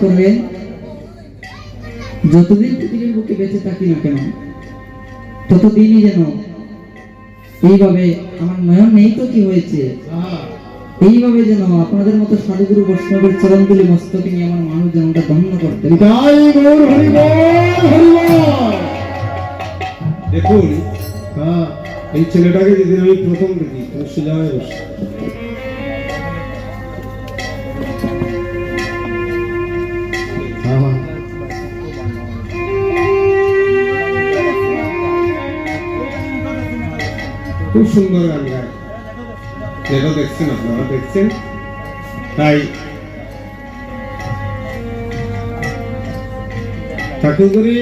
করবেন যতদিন পৃথিবীর বুকে বেঁচে থাকি না কেন? ততদিনই যেন এইভাবে আমার নয়ন নেই তো কি হয়েছে? এইভাবে যেন আপনাদের মতো সাধুগুরু বৈষ্ণবের চরণগুলি মস্তকে নিয়ে আমার মানুষ যেন ওটা ধন্য করতে দেখুন হ্যাঁ এই ছেলেটাকে যেদিন আমি প্রথম দেখি সোজা হয়ে বসে। খুব সুন্দর গান গায়। যেটা দেখছেন আপনারা? দেখছেন? তাই ঠাকুরগুলি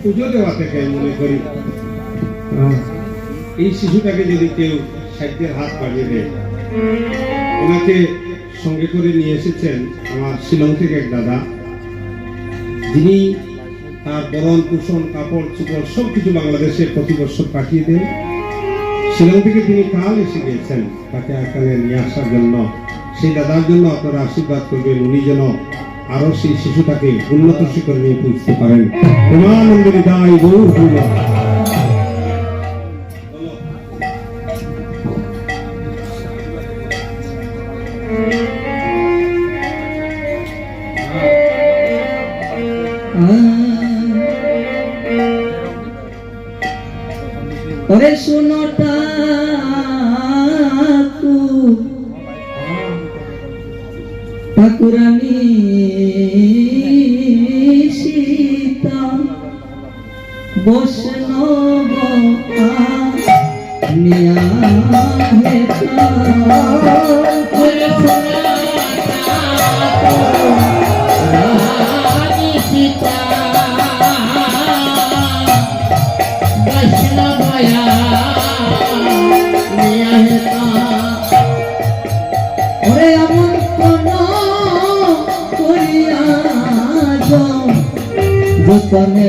পুজো দেওয়া থেকে মনে করি এই শিশুটাকে যদি কেউ সাহিত্যের হাত বাড়িয়ে দেয়, ওনাকে সঙ্গে করে নিয়ে এসেছেন আমার শিলং থেকে এক দাদা। যিনি তার বরণ পোষণ কাপড় চোপড় সব কিছু বাংলাদেশে প্রতি বছর পাঠিয়ে দেন। শিলং থেকে তিনি কাল এসে গিয়েছেন। তাকে এখানে নিয়ে আসার জন্য। সেই দাদার জন্য আপনারা আশীর্বাদ করবেন। উনি যেন আরও সেই শিশুটাকে উন্নত শিখরে নিয়ে পৌঁছতে পারেন। প্রেমানন্দের দায় গৌর। ওরে শুনো ঠাকুর ঠাকুর আমি সীতা বৈষ্ণব নিয়া ওরে এমন গো আমন্ত্রণ করিয়া গোপনে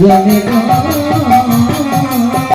জনে